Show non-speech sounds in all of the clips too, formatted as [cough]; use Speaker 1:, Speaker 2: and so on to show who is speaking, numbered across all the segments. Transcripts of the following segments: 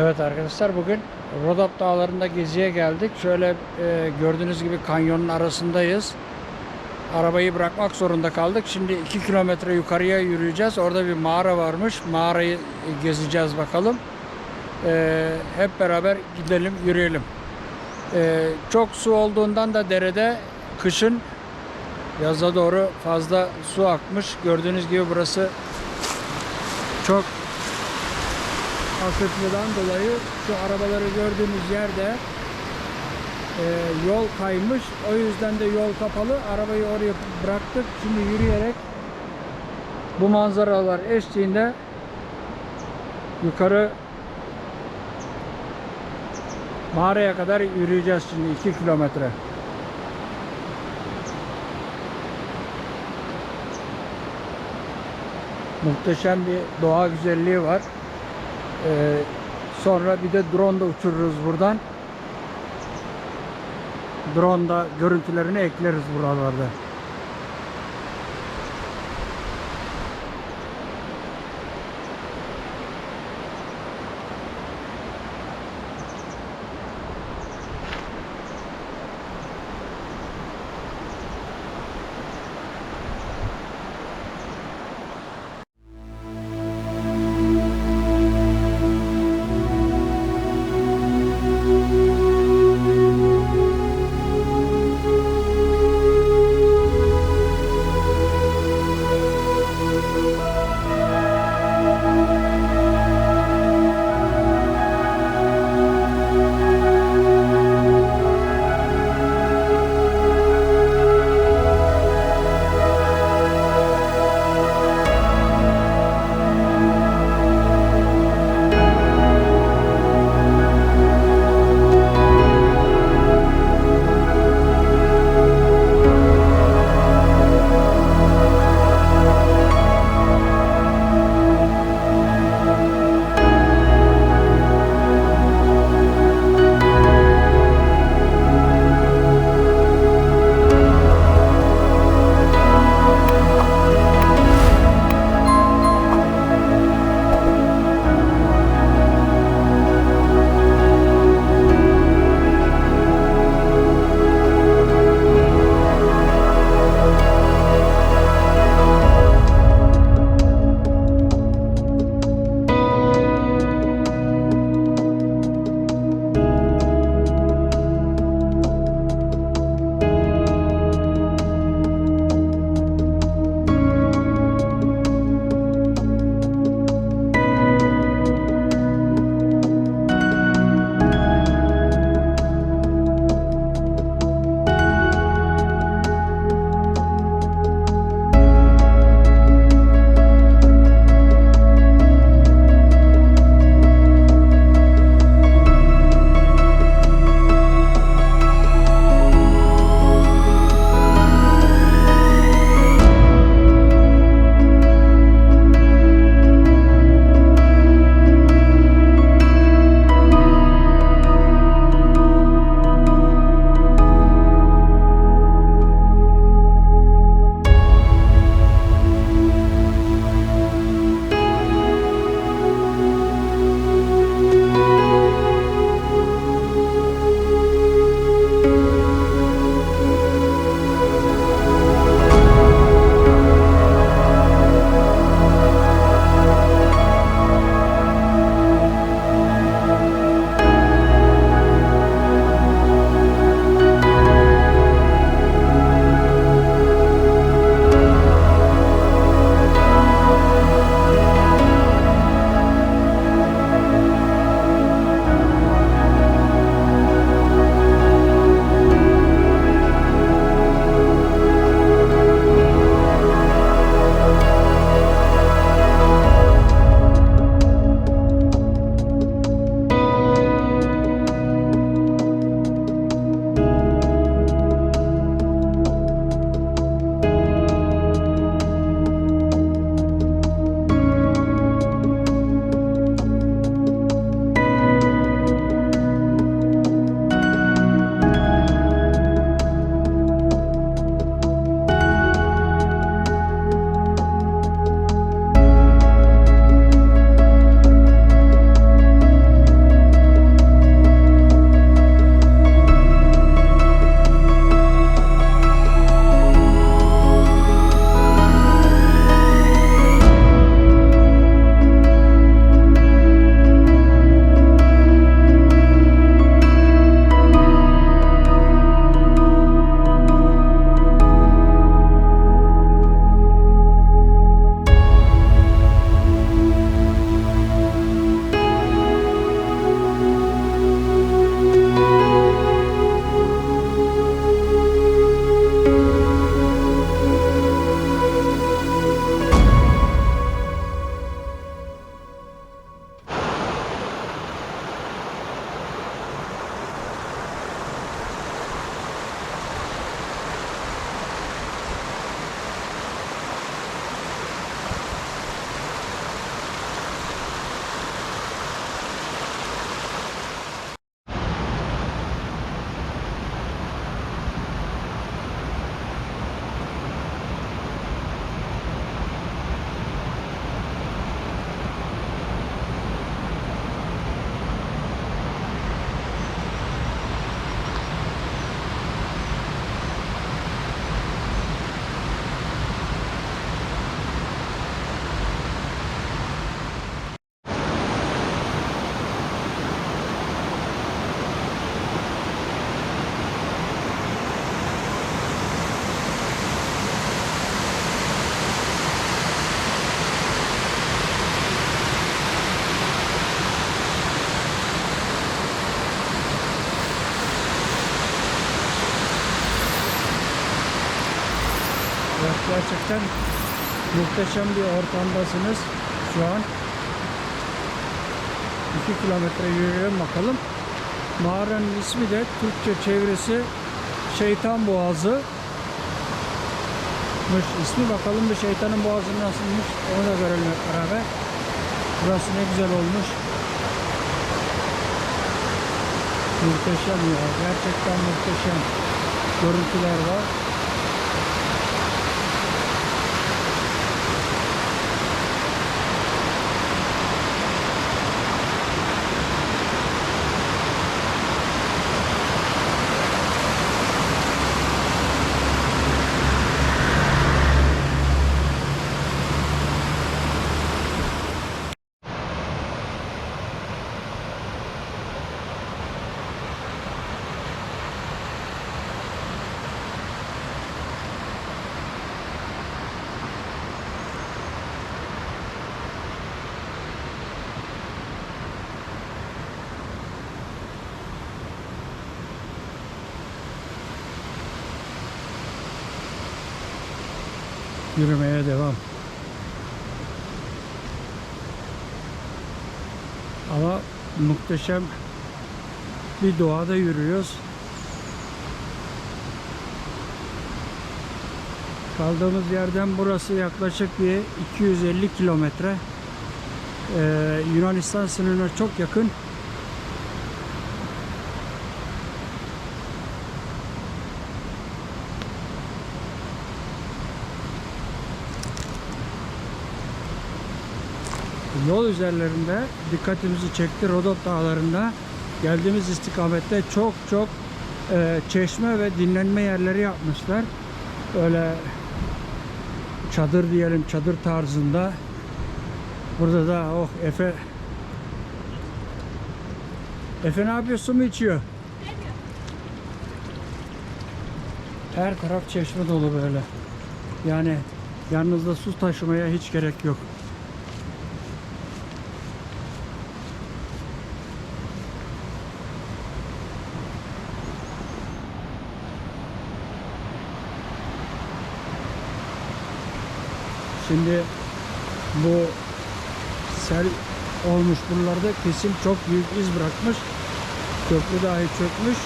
Speaker 1: Evet arkadaşlar bugün Rodop Dağları'nda geziye geldik. Şöyle e, gördüğünüz gibi kanyonun arasındayız. Arabayı bırakmak zorunda kaldık. Şimdi 2 kilometre yukarıya yürüyeceğiz. Orada bir mağara varmış. Mağarayı gezeceğiz bakalım. E, hep beraber gidelim, yürüyelim. E, çok su olduğundan da derede kışın yaza doğru fazla su akmış. Gördüğünüz gibi burası çok akıntıdan dolayı şu arabaları gördüğünüz yerde e, yol kaymış. O yüzden de yol kapalı. Arabayı oraya bıraktık. Şimdi yürüyerek bu manzaralar eşliğinde yukarı mağaraya kadar yürüyeceğiz şimdi 2 kilometre. Muhteşem bir doğa güzelliği var. Ee, sonra bir de drone da uçururuz buradan. Drone da görüntülerini ekleriz buralarda. Gerçekten muhteşem bir ortamdasınız şu an. 2 kilometre yürüyelim bakalım. Mağaranın ismi de Türkçe çevresi Şeytan Boğazı. İsmi bakalım bir şeytanın boğazı nasılmış onu da görelim hep beraber. Burası ne güzel olmuş. Muhteşem ya. Gerçekten muhteşem. Görüntüler var. Yürümeye devam. Ama muhteşem bir doğada yürüyoruz. Kaldığımız yerden burası yaklaşık bir 250 kilometre. Ee, Yunanistan sınırına çok yakın. Yol üzerlerinde dikkatimizi çekti Rodop Dağları'nda geldiğimiz istikamette çok çok e, çeşme ve dinlenme yerleri yapmışlar. Öyle çadır diyelim çadır tarzında. Burada da oh Efe Efe ne yapıyorsun mu içiyor? Her taraf çeşme dolu böyle. Yani yanınızda su taşımaya hiç gerek yok. Şimdi bu sel olmuş buralarda kesin çok büyük iz bırakmış. Köprü dahi çökmüş.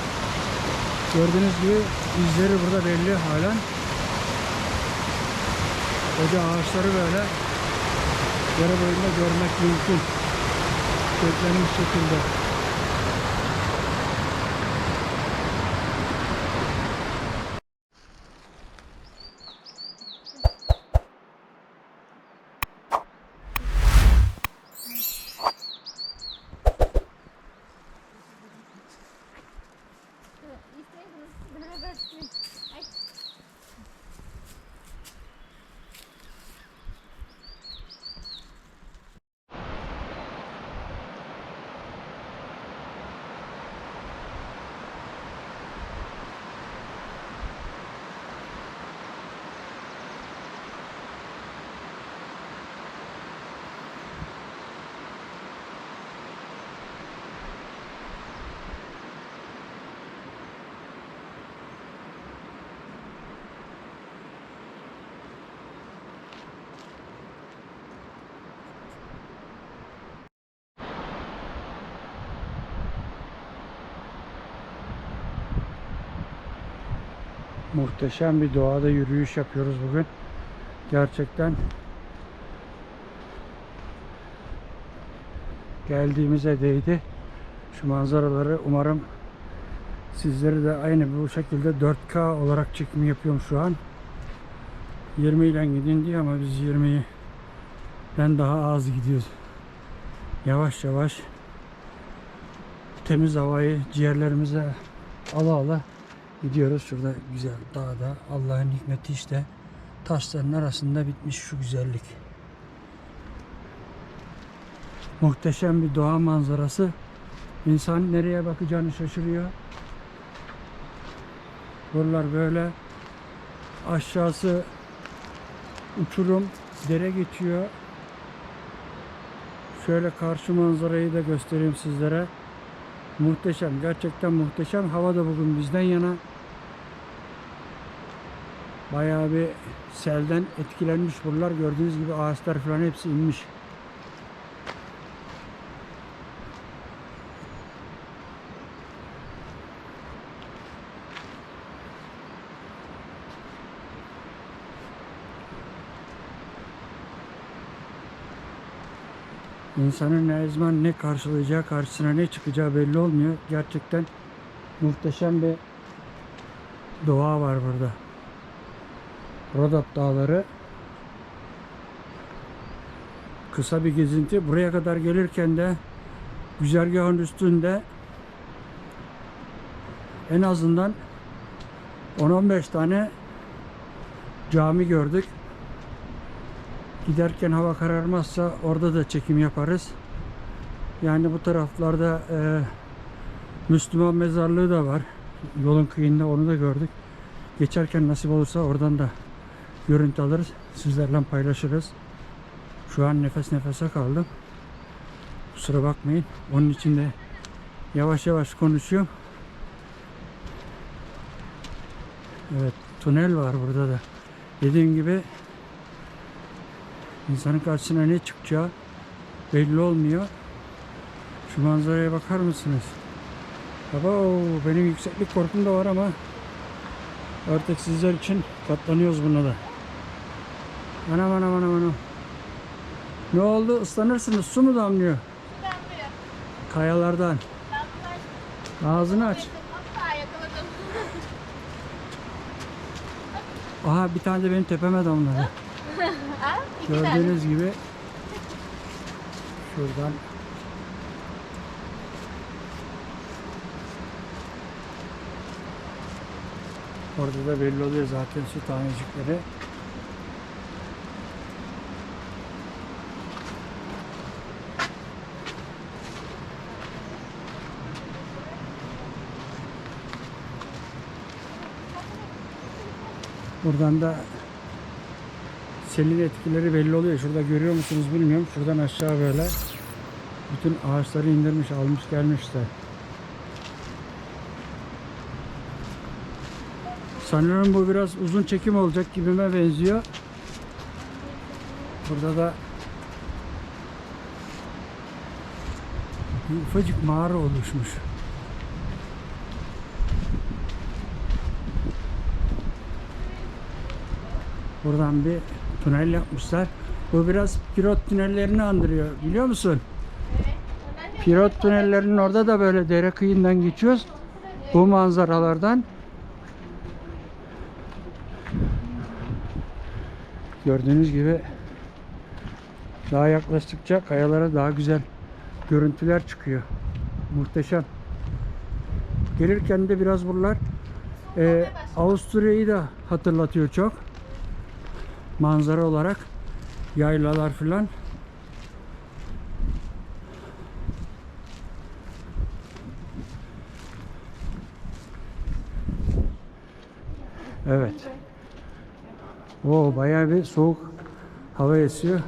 Speaker 1: Gördüğünüz gibi izleri burada belli halen. Koca ağaçları böyle yere boyunda görmek mümkün. Köklenmiş şekilde. Muhteşem bir doğada yürüyüş yapıyoruz bugün. Gerçekten geldiğimize değdi. Şu manzaraları umarım sizleri de aynı bu şekilde 4K olarak çekim yapıyorum şu an. 20 ile gidin diye ama biz 20'den daha az gidiyoruz. Yavaş yavaş temiz havayı ciğerlerimize ala ala gidiyoruz. Şurada güzel dağda Allah'ın hikmeti işte taşların arasında bitmiş şu güzellik. Muhteşem bir doğa manzarası. İnsan nereye bakacağını şaşırıyor. Buralar böyle aşağısı uçurum, dere geçiyor. Şöyle karşı manzarayı da göstereyim sizlere. Muhteşem, gerçekten muhteşem. Hava da bugün bizden yana. Bayağı bir selden etkilenmiş buralar. Gördüğünüz gibi ağaçlar falan hepsi inmiş. İnsanın ne zaman ne karşılayacağı, karşısına ne çıkacağı belli olmuyor. Gerçekten muhteşem bir doğa var burada. Rodop Dağları. Kısa bir gezinti. Buraya kadar gelirken de güzergahın üstünde en azından 10-15 tane cami gördük. Giderken hava kararmazsa orada da çekim yaparız. Yani bu taraflarda e, Müslüman mezarlığı da var. Yolun kıyında onu da gördük. Geçerken nasip olursa oradan da görüntü alırız. Sizlerle paylaşırız. Şu an nefes nefese kaldım. Kusura bakmayın. Onun için de yavaş yavaş konuşuyorum. Evet, tünel var burada da. Dediğim gibi insanın karşısına ne çıkacağı belli olmuyor. Şu manzaraya bakar mısınız? Baba benim yükseklik korkum da var ama artık sizler için katlanıyoruz buna da. Anam anam anam anam. Ne oldu? Islanırsınız. Su mu damlıyor?
Speaker 2: Damlıyor.
Speaker 1: Kayalardan.
Speaker 2: Damlıyor.
Speaker 1: Ağzını aç. [laughs] Aha bir tane de benim tepeme damladı. [laughs] Gördüğünüz gibi şuradan Orada da belli oluyor zaten su tanecikleri. Buradan da selin etkileri belli oluyor. Şurada görüyor musunuz bilmiyorum. Şuradan aşağı böyle bütün ağaçları indirmiş, almış gelmişler. Sanırım bu biraz uzun çekim olacak gibime benziyor. Burada da ufacık mağara oluşmuş. Buradan bir tünel yapmışlar. Bu biraz pilot tünellerini andırıyor. Biliyor musun?
Speaker 2: Evet.
Speaker 1: Pilot tünellerinin orada da böyle dere kıyından geçiyoruz. Bu manzaralardan. Gördüğünüz gibi daha yaklaştıkça kayalara daha güzel görüntüler çıkıyor. Muhteşem. Gelirken de biraz buralar e, Avusturya'yı da hatırlatıyor çok. Manzara olarak yaylalar filan. Evet. Oo bayağı bir soğuk hava esiyor.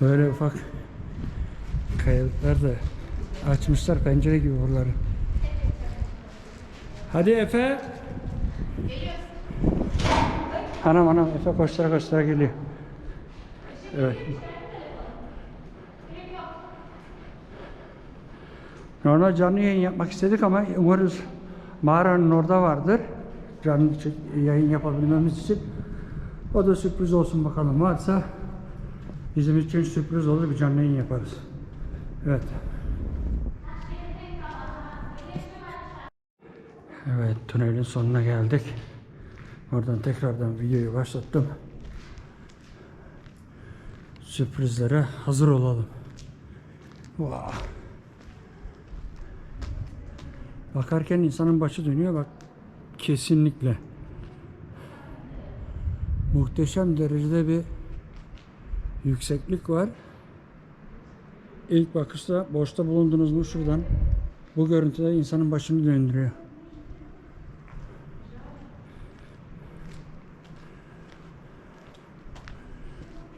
Speaker 1: Böyle ufak kayalıklar da açmışlar pencere gibi buraları. Hadi Efe. Anam anam Efe koştura koştura geliyor. Evet. Normal canlı yayın yapmak istedik ama umarız mağaranın orada vardır. Canlı yayın yapabilmemiz için. O da sürpriz olsun bakalım. Varsa bizim için sürpriz olur bir canlı yayın yaparız. Evet. Evet tünelin sonuna geldik. Oradan tekrardan videoyu başlattım. Sürprizlere hazır olalım. Wow. Bakarken insanın başı dönüyor bak. Kesinlikle. Muhteşem derecede bir yükseklik var. İlk bakışta boşta bulundunuz mu şuradan bu görüntüde insanın başını döndürüyor.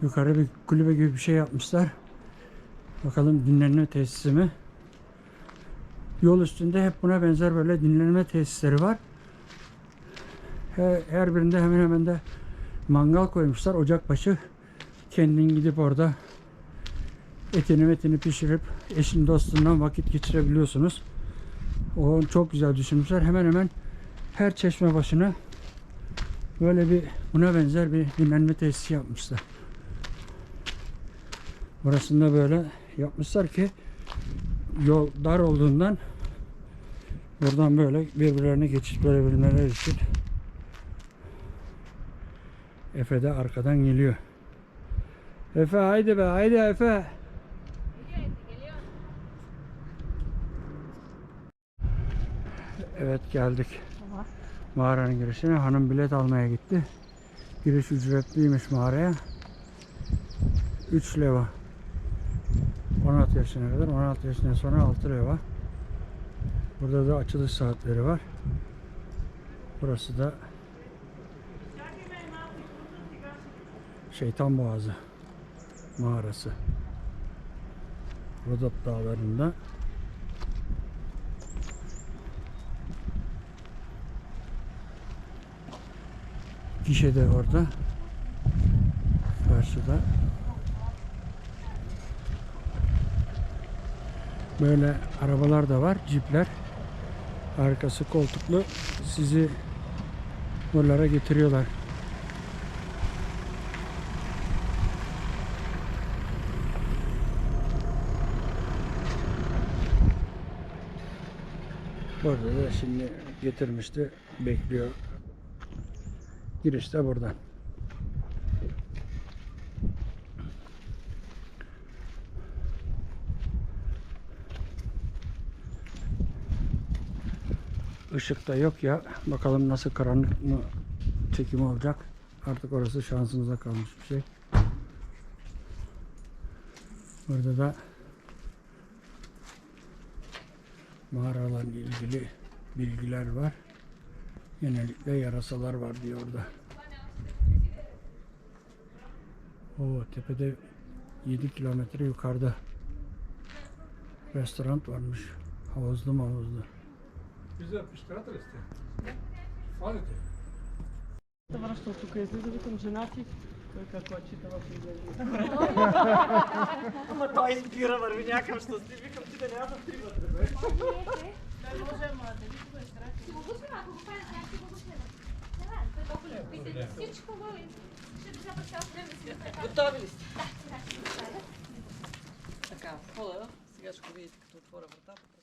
Speaker 1: Yukarı bir kulübe gibi bir şey yapmışlar. Bakalım dinlenme tesisi mi? Yol üstünde hep buna benzer böyle dinlenme tesisleri var. Her, birinde hemen hemen de mangal koymuşlar. Ocakbaşı kendin gidip orada etini metini pişirip eşin dostundan vakit geçirebiliyorsunuz. O çok güzel düşünmüşler. Hemen hemen her çeşme başına böyle bir buna benzer bir dinlenme tesisi yapmışlar. Burasında böyle yapmışlar ki yol dar olduğundan buradan böyle birbirlerine geçiş verebilmeleri için Efe de arkadan geliyor. Efe haydi be haydi Efe. Evet geldik. Mağaranın girişine hanım bilet almaya gitti. Giriş ücretliymiş mağaraya. 3 leva. 16 yaşına kadar, 16 yaşından sonra 6 leva. Burada da açılış saatleri var. Burası da Şeytan Boğazı mağarası. Rodop Dağları'nda Gişe de orada. Karşıda. Böyle arabalar da var, cipler. Arkası koltuklu. Sizi buralara getiriyorlar. Burada da şimdi getirmişti. Bekliyor. Giriş de buradan. Işık da yok ya. Bakalım nasıl karanlık mı çekim olacak. Artık orası şansınıza kalmış bir şey. Burada da mağaralarla ilgili bilgiler var. Genellikle yarasalar var diyor orada. O tepede 7 kilometre yukarıda restoran varmış. Havuzlu mavuzlu.
Speaker 3: Вие пещерата ли сте? Да.
Speaker 4: Сладите? Връщам тук, е излиза, викам жена ти. Той какво е читала в излезе. [laughs] Ама той избира, върви някакъв щастлив. Викам ти да няма да три вътре, бе.
Speaker 2: Той може, ама да ви го е страх. Ще го гушим, ако го правят, как ще го гушим? Всичко го ще държа през цялото време си
Speaker 4: Готови ли сте? Да, сега Така, хода. Сега ще го видите, като отворя вратата.